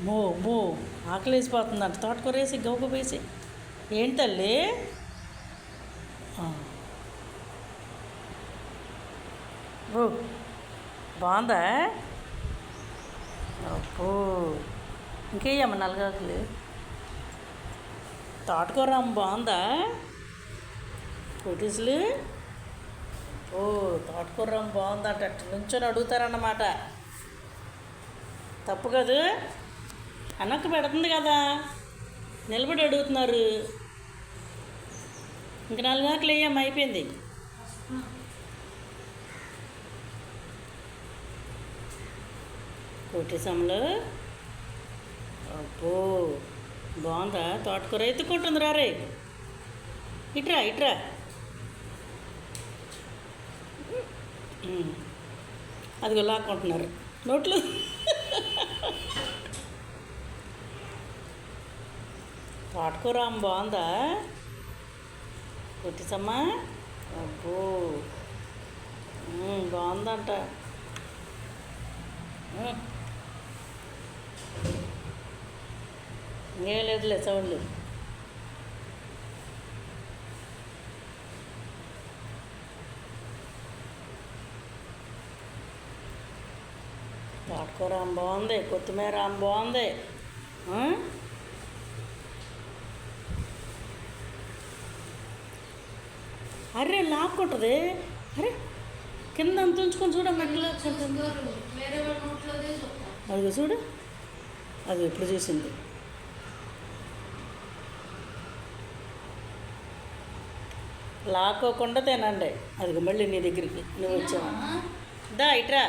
మో మో ఆకలేసిపోతుందంట. తోటకూర వేసి గవ్వ వేసి ఏంటి తల్లి ఓ బాగుందా? అబ్బో. ఇంకేయమ్మ నలగాకులు తోటకూర అమ్మ బాగుందా? కొటీసులు? ఓ తోటకూర అమ్మ బాగుందంట. అట్ట నుంచొని అడుగుతారన్నమాట. తప్పు కదా? అనక్క పెడుతుంది కదా. నిలబడి అడుగుతున్నారు. ఇంక నాలుగు ఆకలి వేయమ్మ అయిపోయింది. కోటేశంలో? అబ్బో బాగుందా? తోటకూర ఎత్తుకుంటుంది రారే ఇట్రా ఇట్రా. ఉమ్. అదిగో లాక్కుంటున్నారు. నోట్లు తోటకూర బాగుందా? కొట్టిసమ్మా అబ్బో. బాగుందంట. ఉమ్. ఇంకేం లేదులే సౌండ్లు. తోటకూర బాగుంది కొత్తిమీర అమ్మ బాగుంది. అరే లాక్కుంటుంది. అరే కింద అంత ఉంచుకొని చూడ మెడలో అది చూడు. అది ఎప్పుడు చూసింది? లాక్కోకుండా తినండి. అది మళ్ళీ నీ దగ్గరికి. నువ్వు వచ్చావు? దా ఇట్రా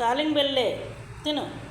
కాలింగ్ బెల్లే. తిను.